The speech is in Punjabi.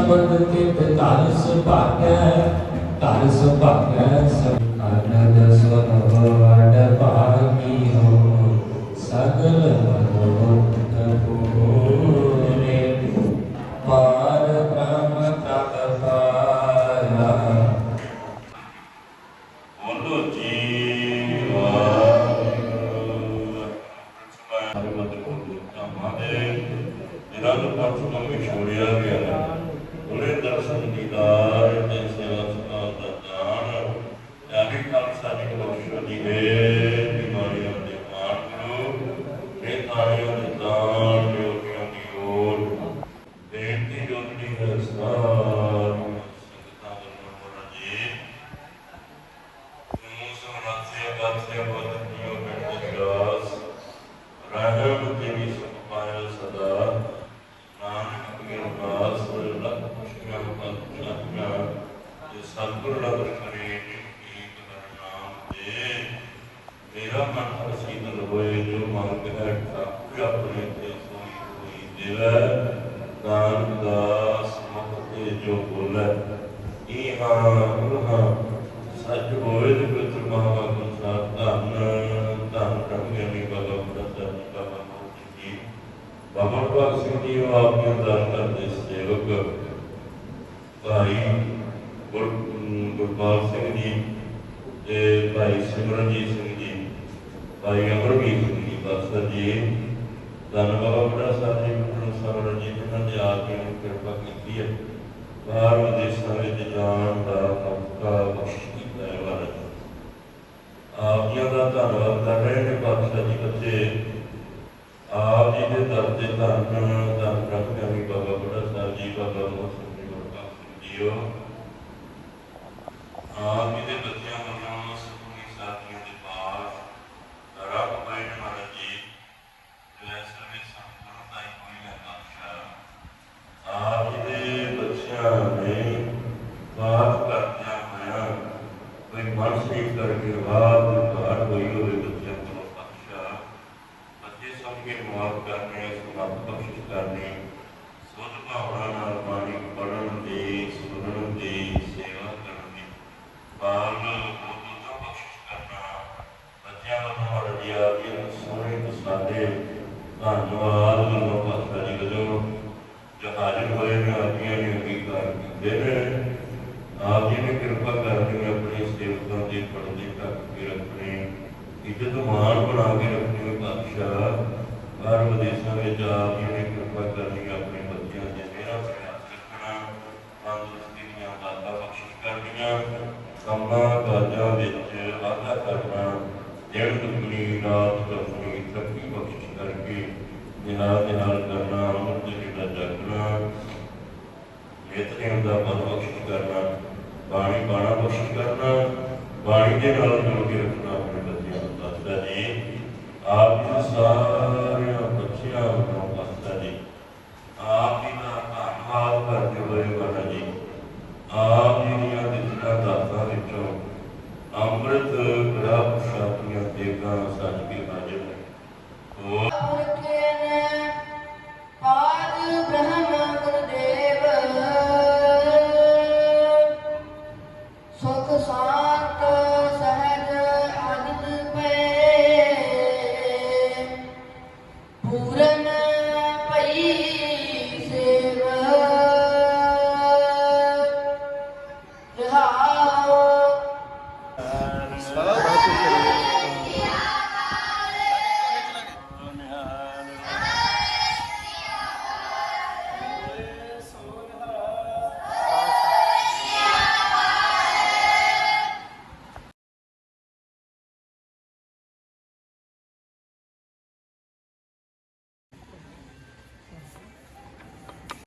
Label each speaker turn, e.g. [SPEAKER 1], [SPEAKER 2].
[SPEAKER 1] ਸ਼ਬਦ ਕਿਤ ਧਰ ਸੁਭਾਗੈ ਧਰ ਸੁਭਾਗੈ ਸਭ ਆਨੰਦ ਸੁਨ
[SPEAKER 2] ਜਿਨ੍ਹਾਂ ਨੂੰ ਪਰਸ ਮੰਮੀ ਛੋੜਿਆ ਗਿਆ ਹੈ। ਉਹਨੇ ਦਰਸ਼ਨ ਦੀਦਾਰ ਤੇ ਸੇਵਾ ਸਦਾ ਦਾ ਦਾਨ ਯਾਨੀ ਖਾਲਸਾ ਜੀ ਨੂੰ ਬਖਸ਼ੋ ਜੀ ਹੈ ਬਿਮਾਰੀਆਂ ਦੇ ਮਾਰ ਕਰੋ ਇਹ ਤਾਣਿਆਂ ਦੇ ਦਾਨ ਜੋਗੀਆਂ ਦੀ ਓਟ ਬੇਨਤੀ ਜੋਗਣੀ ਹੈ ਸਾਰੀ ਸੰਗਤਾਂ ਵੱਲੋਂ ਮੋਰਾ ਜੀ ਨੂੰ ਸਮਰਾਸਿਆ ਬਾਸਿਆ ਬਦਨੀਓ ਬਿਰਦ ਵਿਰਾਸ ਰਹਿਮ ਸਤਿਗੁਰ ਰਬ ਕਰੇ ਨਾਮ ਦੇ। ਮੇਰਾ ਮਨ ਪ੍ਰਸੀਦ ਹੋਏ ਜੋ ਮੰਗ ਹੈ ਠਾਕੁਰ ਆਪਣੇ ਤੇ ਸੋਈ ਹੋਈ ਦੇਵੈ। ਨਾਨਕ ਦਾਸ ਮੁਖ ਤੇ ਜੋ ਬੋਲੇ ਇਹ ਹਾਂ ਹਾਂ ਸੱਚ ਹੋਏ ਤੇ ਪਿਤਰ ਮਹਾਵਾਗੁਰ ਸਾਹਿਬ ਧੰਨ। ਧੰਨ ਪ੍ਰਭੂ ਗਿਆਨੀ ਬਾਬਾ ਬੁੱਢਾ ਜੀ, ਬਾਬਾ ਮੋਹਨ ਜੀ। ਬਾਬਾ ਭਗਤ ਸਿੰਘ ਜੀ, ਉਹ ਆਪ ਨੂੰ ਦਾਸ ਕਰਦੇ ਸੇਵਕ। ਭਾਈ ਗੁਰ ਗੁਰਪਾਲ ਸਿੰਘ ਜੀ ਤੇ ਭਾਈ ਸਿਮਰਨਜੀਤ ਸਿੰਘ ਜੀ, ਭਾਈ ਅਮਰਵੀਰ ਸਿੰਘ ਜੀ ਬਾਸਰ ਜੀ। ਧੰਨ ਬਾਬਾ ਬੁੱਢਾ ਸਾਹਿਬ ਜੀ ਨੂੰ ਸਮਰਨ ਜੀ ਉਹਨਾਂ ਦੇ ਆਪ ਨੂੰ ਕਿਰਪਾ ਕੀਤੀ ਹੈ। ਬਾਹਰ ਵਿਦੇਸ਼ਾਂ ਵਿੱਚ ਜਾਣ ਦਾ ਮੌਕਾ ਬਖਸ਼ ਕੀਤਾ ਹੈ ਵਾਹਿਗੁਰੂ ਆਪ ਜੀ ਦਾ ਧੰਨਵਾਦ ਕਰ ਰਹੇ ਨੇ ਪਾਤਸ਼ਾਹ ਜੀ ਬੱਚੇ। ਆਪ ਜੀ ਦੇ ਦਰ ਤੇ ਧੰਨ ਧੰਨ ਪ੍ਰਭ ਗਿਆਨੀ ਬਾਬਾ ਬੁੱਢਾ ਸਾਹਿਬ ਜੀ, ਬਾਬਾ ਮੋਹਨ ਸਿੰਘ ਜੀ, ਗੁਰਪਾਲ ਸਿੰਘ ਜੀਓ। ਆਪ ਜੀ ਦੇ ਬੱਚਿਆਂ ਵੱਲੋਂ ਸੁਖੀ ਸਾਥੀਆਂ ਦੇ ਪਾਸ ਰੱਬ ਬਾਈ ਮਹਾਰਾਜ ਜੀ ਜੋ ਇਸ ਵਿੱਚ ਸੰਪੂਰਨ ਦਾ ਕੋਈ ਹੈ ਪਾਤਸ਼ਾਹ ਆਪ ਜੀ ਦੇ ਬੱਚਿਆਂ ਨੇ ਬਾਤ ਕਰਦਿਆਂ ਹੋਇਆ ਕੋਈ ਮਨ ਸਰੀਰ ਕਰਕੇ ਬਾਤ ਧੰਨਵਾਦ ਵੱਲੋਂ ਪਾਤਸ਼ਾਹ ਜੀ ਵੱਲੋਂ ਜੋ ਹਾਜ਼ਰ ਹੋਏ ਨੇ ਆਪੀਆਂ ਨੇ ਅੰਗੀਕਾਰ ਕੀਤੇ ਨੇ। ਆਪ ਜੀ ਨੇ ਕਿਰਪਾ ਕਰਨੀ ਆਪਣੀ ਸੇਵਕਾਂ ਦੀ ਪੜਦੇ ਢੱਕ ਕੇ ਰੱਖਣੀ। ਇੱਜ਼ਤ ਮਾਣ ਬਣਾ ਕੇ ਰੱਖਣੀ ਪਾਤਸ਼ਾਹ। ਬਾਹਰ ਵਿਦੇਸ਼ਾਂ ਵਿੱਚ ਆਪ ਜੀ ਨੇ ਕਿਰਪਾ ਕਰਨੀ, ਆਪਣੇ ਬੱਚਿਆਂ ਦੇ ਮੇਰਾ ਪ੍ਰਯਾਸ ਰੱਖਣਾ। ਤੰਦਰੁਸਤੀ ਦੀਆਂ ਦਾਤਾਂ ਬਖਸ਼ਿਸ਼ ਕਰਨੀਆਂ। ਕੰਮਾਂ ਕਾਜਾਂ ਵਿੱਚ ਵਾਧਾ ਕਰਨਾ। ਦਿਨ ਦੁਗਣੀ, ਰਾਤ ਦੁਗਣੀ ਤਰੱਕੀ ਬਖਸ਼ਿਸ਼ ਕਰਕੇ ਦੇ ਨਾਲ ਕਰਨਾ ਅਮਰ ਦੇ ਜਿਹੜਾ ਜਾਗਣਾ ਨੇਤਰਿਆਂ ਦਾ ਮਨ ਬਖਸ਼ਿਸ਼ ਕਰਨਾ, ਬਾਣੀ ਬਾਣਾ ਬਖਸ਼ਿਸ਼ ਕਰਨਾ, ਬਾਣੀ ਦੇ ਨਾਲ